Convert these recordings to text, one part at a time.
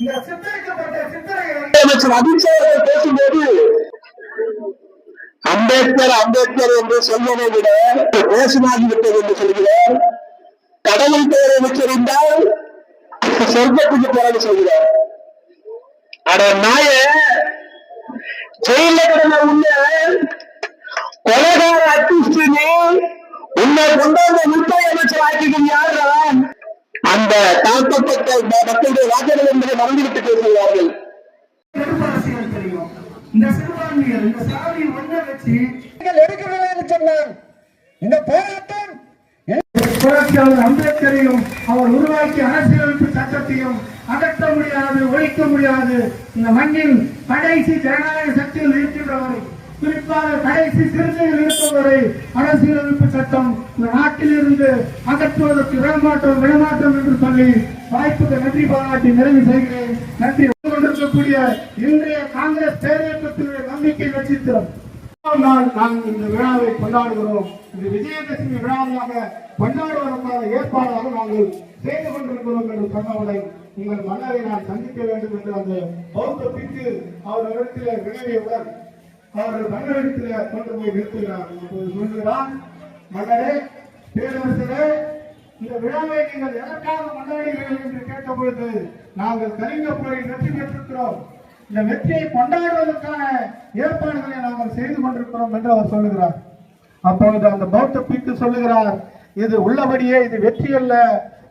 இந்த சித்தரிக்கப்பட்ட அமைச்சர் அமித்ஷா பேசும்போது அம்பேத்கர் அம்பேத்கர் என்று சொல்வதை விட பேசினாகிவிட்டது என்று சொல்கிறார். கடவுள் பெயரை உச்சரிந்தால் சொர்க்கத்துக்கு போறது சொல்கிறார். அட நாய ஜெயில கிடந்த உள்ள கொலகார அட்டிஸ்ட் உன்னை கொண்டாந்த உள்துறை அமைச்சர் ஆக்கியது யார்தான் அந்த தாழ்த்தப்பட்ட மக்களுடைய வாக்குகள் என்பதை மறந்துவிட்டு பேசுகிறார்கள். இந்த போராட்டம் புரட்சியாளர் அம்பேத்கரையும் அவர் உருவாக்கிய அரசியலமைப்பு சட்டத்தையும் அகற்ற முடியாது ஒழிக்க முடியாது. இந்த மண்ணில் கடைசி ஜனநாயக சக்தியில் இருக்கின்றவரை குறிப்பாக கடைசி சிறுத்தையில் இருப்பவரை அரசியலமைப்பு சட்டம் இந்த நாட்டில் இருந்து அகற்றுவதற்கு இடமாற்றம் இடமாற்றம் என்று சொல்லி வாய்ப்புக்கு நன்றி பாராட்டி நிறைவு செய்கிறேன். நன்றி. கொண்டிருக்கக்கூடிய இன்றைய காங்கிரஸ் பேரியக்கத்தினுடைய நம்பிக்கை நட்சத்திரம் நாள் நாங்கள் இந்த விழாவை கொண்டாடுகிறோம். இந்த விஜயதசமி விழாவாக கொண்டாடுவதற்கான ஏற்பாடாக நாங்கள் செய்து கொண்டிருக்கிறோம் என்று சொன்னவுடன் உங்கள் மன்னரை நான் சந்திக்க வேண்டும் என்று அந்த பௌத்த பிக்கு அவரிடத்திலே வினவியவுடன் அவர்கள் தமிழகத்தில் கொண்டு போய் நிறுத்துகிறார் அப்போது சொல்கிறார் மன்னரே பேரரசரே இந்த விழாவை நீங்கள் எதற்காக கொண்டாடுகிறீர்கள் என்று கேட்ட பொழுது நாங்கள் கலிங்க போரில் வெற்றி பெற்றிருக்கிறோம். இந்த வெற்றியை கொண்டாடுவதற்கான ஏற்பாடுகளை நாங்கள் செய்து கொண்டிருக்கிறோம் என்று அவர் சொல்லுகிறார். அப்பொழுது அந்த பௌத்த பிக்கு சொல்லுகிறார் இது உள்ளபடியே இது வெற்றி அல்ல.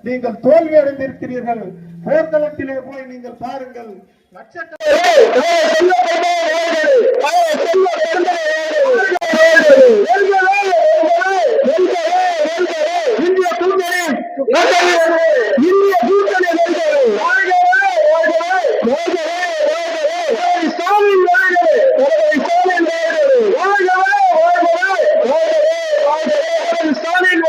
நீங்கள் தோல்வி அடைந்திருக்கிறீர்கள் போர்க்களத்திலே போய் நீங்கள் பாருங்கள். நட்சத்திர இந்திய கூட்டணி ஸ்டாலின் ஸ்டாலின்